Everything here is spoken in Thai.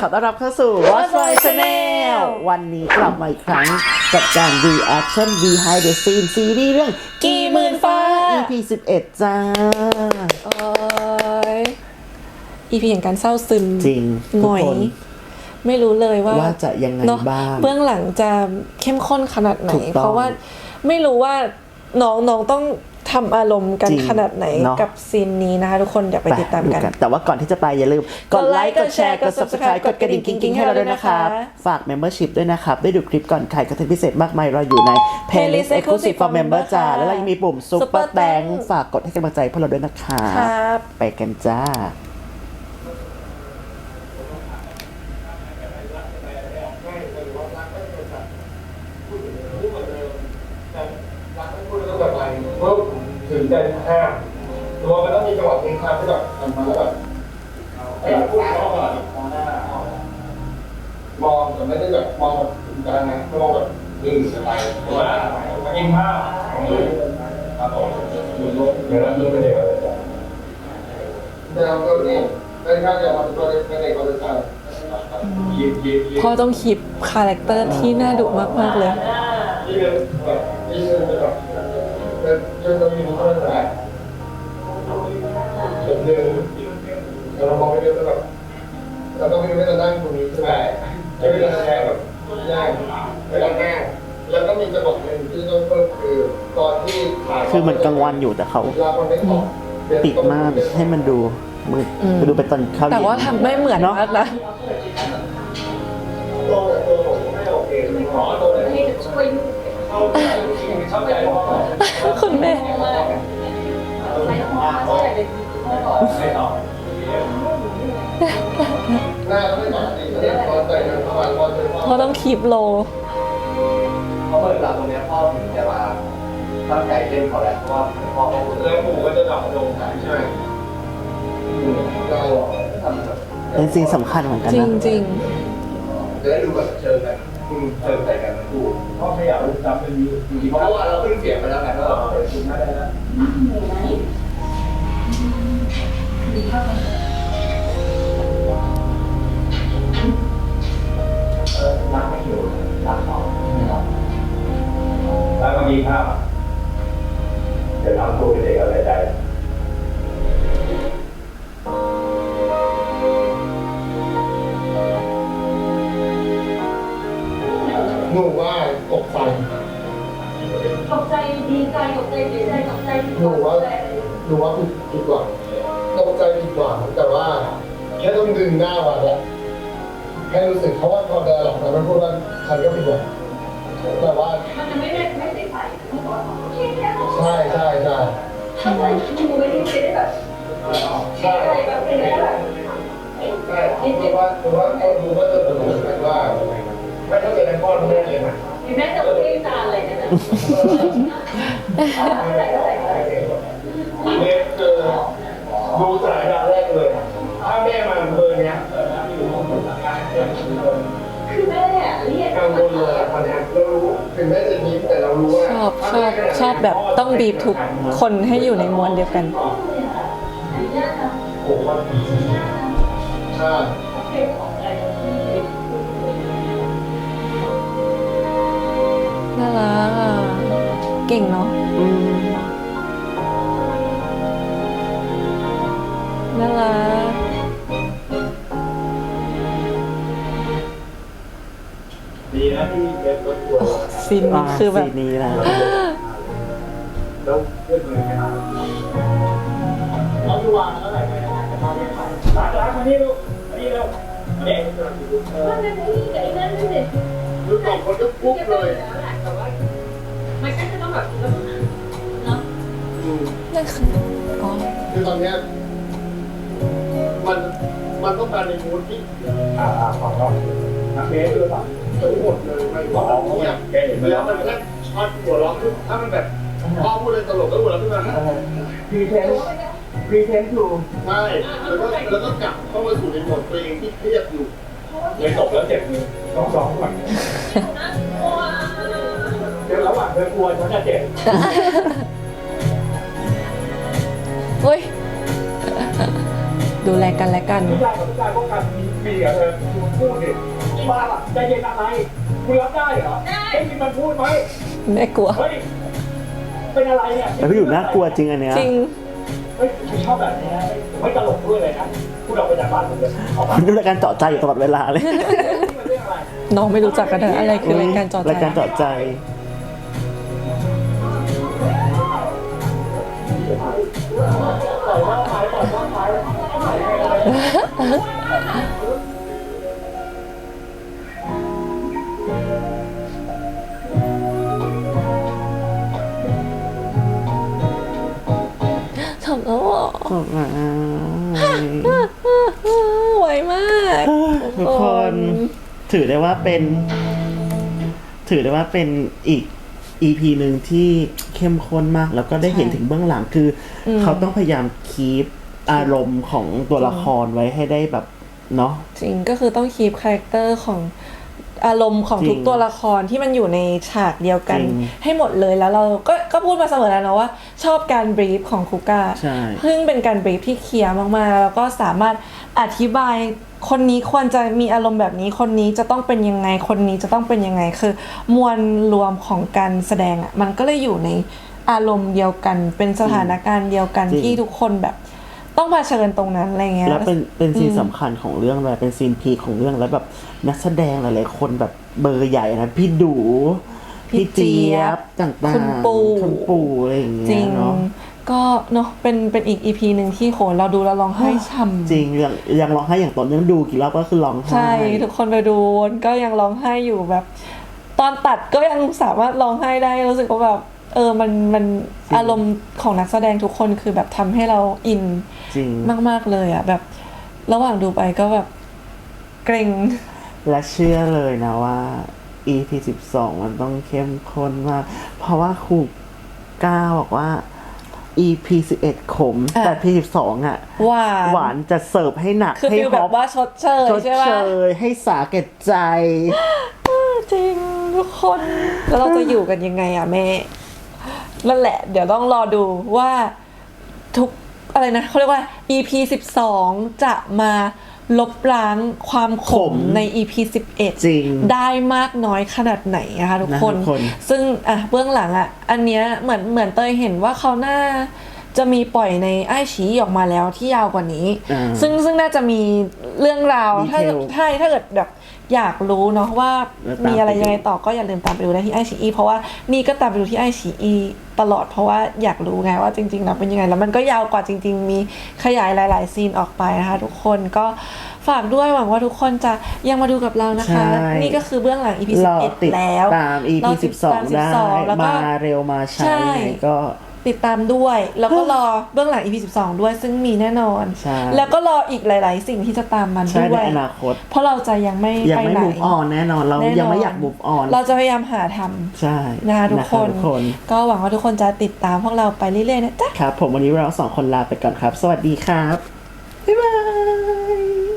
ขอต้อนรับเข้าสู่ Watch My Channel วันนี้กลับมาอีกครั้งกับการ reaction behind the scene ซีรีส์เรื่องกี่หมื่นฟ้า EP 11 จ้า โอ้ยอีพีแห่งการเศร้าซึมจริงหน่อยทุกคนไม่รู้เลยว่าว่าจะยังไงเนอะบ้าง เบื้องหลังจะเข้มข้นขนาดไหน ถูกต้องเพราะว่าไม่รู้ว่าน้องน้องต้อง ทำอารมณ์กันจริงขนาดไหนเนอะ กับซีนนี้นะคะ ทุกคนเดี๋ยวไปติดตามกัน แต่ว่าก่อนที่จะไปอย่าลืม กดไลค์ กดแชร์ กดกด subscribe กดกระดิ่งกิ๊งๆให้เราด้วยนะครับ ฝาก membership ด้วยนะครับ ได้ดูคลิปก่อนใครคอนเทนต์พิเศษมากมายเราอยู่ใน playlist exclusive for member จ้า แล้วเรายังมีปุ่ม super thank ฝากกดให้กำลังใจพวกเราด้วยนะคะครับ ไปกันจ้า รักไม่พูดแล้วแบบไปปุ๊ ถึงจะห้ามตัวมันต้องมีจังหวะเพลงคำที่แบบทำมาแล้วแบบไอ้พูดมองแบบมอนมองแต่ไม่ได้แบบมองแบบถึงกลางนะมองแบบดึงสบายตัวกินข้าวครับผมดูโลกเดี๋ยวเราดูไปเดี๋ยวเราก็นี่ได้ข้าวจะมาตัวเล็กในคนละทางยิบยิบยิบพ่อต้องคีปคาแรคเตอร์ที่น่าดุมากๆเลย นี่เป็นแบบนี่เป็นแบบเป็นจนเรามีความรู้สึกแบบเดินเรามองไปเดินแล้วแบบเราต้องไม่ได้นั่งตรงนี้ใช่ไหมไม่ได้นั่งแค่แบบย่างไม่ต้องนั่งแล้วก็มีจังหวะหนึ่งที่ต้องเพิ่มคือตอนที่ถ่ายคือมันกลางวันอยู่แต่เขาเวลาคนไม่ออกปิดม่านให้มันดูมืดอืมไปดูไปตอนเข้าแต่เย็นว่าทำไม่เหมือนเนาะมากนะตัวตัวผมไม่โอเคหมอตัวไหนเข้าใจเข้าใจ คุณแม่หน้าก็ไม่ปกติเลยพอใส่เงินเข้ามาพอเจอพ่อพ่อต้องคีปโลเพราะเมื่อหลังตรงเนี้ยพ่อถึงจะมาตั้งใจเล่นเขาแหละเพราะว่าพ่อเขาพูดแล้วปู่ก็จะดับลงใช่ไหมเราทำแบบเป็นสิ่งสำคัญเหมือนกันจรินะงจริงจะได้ดูแบบเชิงกัน อืมเชิงใส่กันทั้งคู่พ่อไม่อยากรู้จำเป็นยูยูเพราะว่าเราขึ้นเสียงไปแล้วไงก็เราเปิดคุณไม่ได้แล้วเอ ตกใจตกใจดีใจตกใจเสียใจตกใจหนูว่าหนูว่าผิดผิดหวังตกใจผิดหวังแต่ว่าแค่ต้องดึงหน้ามาแล้วให้รู้สึกเพราะว่าพอเดินหลังจากนั้นพูดว่าฉันก็ผิดหวังแต่ว่ามันจะไม่ได้ไม่ได้ใส่ที่บอกว่าโอเคแค่ใช่ใช่ใช่เข้าใจดูไม่ได้ไม่ได้แบบใช่อะไรแบบเป็นแบบใช่เพราะว่าเพราะว่าเขาดูว่าจะรู้สึกว่าไม่เข้าใจในข้อแม่เลยนะถึงแม้จะไม่ได้จานอะไรนั่นแหละอะไรก็ใส่อะไรนี่คือดูสายตาแรกเลย ถ้าแม่มาเบอร์เนี้ยคือแม่เรียกกังวลเลยตอนเนี้ยเรารู้ถึงแม้จะยิ้มแต่เรารู้ว่าชอบชอบชอบแบบต้องบีบทุกคนให้อยู่ในมวลเดียวกัน โอ้โหใช่ รักอะเก่งเนาะอืมน่ารักดีนะที่เป็นรถทัวร์ซีนนี้คือแบบซีนนี้นะแล้วเพื่อนเลยนะครับเราที่วางแล้วไหนไปจะมาเรียนไปร้านร้านมานี่ลูกมานี่เร็วมานี่เออมันเป็นที่กับไอ้นั่นนี่คือสองคนก็ปุ๊บเลยแต่ว่า มันก็จะต้องแบบเนาะอืมนั่นคืออ๋อคือตอนเนี้ยมันมันต้องการในมูดที่อ่าอ่าของเรานักเบสด้วยป่ะทั้งหมดเลยไม่บอกเนี่ยแล้วมันแค่ช็อตหัวเราะขึ้นถ้ามันแบบพ่อพูดเลยตลกแล้วหัวเราะขึ้นมาพรีเซนต์พรีเซนต์อยู่ใช่แล้วก็แล้วก็กลับเข้ามาสู่ในโหมดตัวเองที่เครียดอยู่เลยตกแล้วเจ็บมือสองสองก่อน เดี๋ยวระหว่างเธอกลัวฉันจะเจ็บเฮ้ยดูแลกันและกันผู้ชายกับผู้ชายป้องกันมีมีกับเธอพูดดินี่มาล่ะใจเย็นอะไรคุณรับได้เหรอได้ยินมันพูดไหมแม่กลัว เฮ้ยเป็นอะไรเนี่ยแต่พี่อยู่น่ากลัวจริงอันเนี้ยจริงเฮ้ยผมชอบแบบนี้นะผมไม่ตลกด้วยเลยนะพูดออกไปจากบ้านผมเลยออกมามันดูรายการเจาะใจอยู่ตลอดเวลาเลย นี่มันเรื่องอะไรน้องไม่รู้จักกันนะอะไรคือรายการจอใจรายการเจาะใจ ปล่อยว่าไปปล่อยว่าไปทำแล้วเหรอไหวมากทุกคน ถือได้ว่าเป็น ถือได้ว่าเป็นอีก EP หนึ่งที่ เข้มข้นมาก แล้วก็ได้เห็นถึงเบื้องหลังคืออเขาต้องพยายามคีปอารมณ์ของตัวละครไว้ให้ได้แบบเนาะจริงก็คือต้องคีปคาแรคเตอร์ของอารมณ์ของจริงทุกตัวละครที่มันอยู่ในฉากเดียวกันจริงให้หมดเลยแล้วเราก็ก็พูดมาเสมอแล้วนะว่า ชอบการบรีฟของคุก้าใช่ซึ่งเป็นการบรีฟที่เคลียร์มากๆ แล้วก็สามารถอธิบาย คนนี้ควรจะมีอารมณ์แบบนี้คนนี้จะต้องเป็นยังไงคนนี้จะต้องเป็นยังไงคือ มวลรวมของการแสดงอะมันก็เลยอยู่ในอารมณ์เดียวกัน เป็นสถานการณ์เดียวกันจริง ที่ทุกคนแบบ ต้องเผชิญตรงนั้นอะไรเงี้ย แล้วเป็นเป็นซีนสำคัญของเรื่องเลยเป็นซีนพีคของเรื่องแล้วแบบนักแสดงหลายๆคนแบบเบอร์ใหญ่นะพี่ดูพี่พี่เจี๊ยบเจี๊ยบต่างๆคุณปู่ คุณปู่อะไรอย่างจริเงี้ยง เนาะ ก็เนาะเป็นเป็นอีกอีพีหนึ่งที่โหเราดูแล้วร้องไห้ช่ำจริงยังยังร้องไห้อย่างต่อเนื่องดูกี่รอบก็คือร้องไห้ใช่ทุกคนไปดูก็ยังร้องไห้อยู่แบบ ตอนตัดก็ยังสามารถร้องไห้ได้รู้สึกว่าแบบเออมันมันอารมณ์ของนักแสดงทุกคนคือแบบทำให้เราอินจริงมาก ๆเลยอะแบบ ระหว่างดูไปก็แบบเกรงและเชื่อเลยนะว่า EP 12 มันต้องเข้มข้นมาก เพราะว่าครูก้าบอกว่า EP 11 ขมแต่ EP 12อะ หวาน หวานจะเสิร์ฟให้หนักคือให้ฟีลฮแบอบปว่าชดเชยชดใช่เชปะยให้สาแก่ใจ จริงทุกคน แล้วเราจะอยู่กันยังไงอะแม่ นั่นแหละ เดี๋ยวต้องรอดูว่าทุกอะไรนะเขาเรียกว่า EP 12 จะมา ลบล้างความขขมมใน EP 11 จริง ได้มากน้อยขนาดไหนนะคะทุกคนนะทุกคน ซึ่งอะเบื้องหลังอะ อันเนี้ยเหมือนเหมือนเตยเห็นว่าเขาน่า จะมีปล่อยในไอชีออกมาแล้วที่ยาวกว่านี้อ่าซึ่งซึ่งน่าจะมีเรื่องราวถ้า Detail ถ้าถ้าเกิดแบบอยากรู้เนาะว่าแล้วตามมีอะไรไปดูยังไงต่อก็อย่าลืมตามไปดูได้ที่ไอชีเพราะว่านี่ก็ตามไปดูที่ไอชีตลอดเพราะว่าอยากรู้ไงว่าจริงๆแล้วเป็นยังไง แล้วมันก็ยาวกว่าจริง ๆ มีขยายหลาย ๆ ซีนออกไปนะคะทุกคนก็ฝากด้วยหวังว่าทุกคนจะยังมาดูกับเรานะคะใช่นี่ก็คือเบื้องหลัง EP รอติด11แล้วตาม EP รอติดตาม12ได้12แล้วก็มาเร็วมาช้าใช่ยังไงก็ ติดตามด้วย แล้วก็รอเบื้องหลัง EP 12 ด้วยซึ่งมีแน่นอน ใช่ แล้วก็รออีกหลาย ๆ สิ่งที่จะตามมันใช่ด้ในวยอนาคต เพราะเราจะยังไม่ยังไปไม่ไหน move on แน่นอนเราแน่นอน ยังไม่อยาก move on เราจะพยายามหาทำใช่นะคะทุกคน ทุกคนก็หวังว่าทุกคนจะติดตามพวกเราไปเรื่อย ๆ นะจ๊ะ ครับ ผมวันนี้เราสองคนลาไปก่อนครับ สวัสดีครับ บ๊ายบาย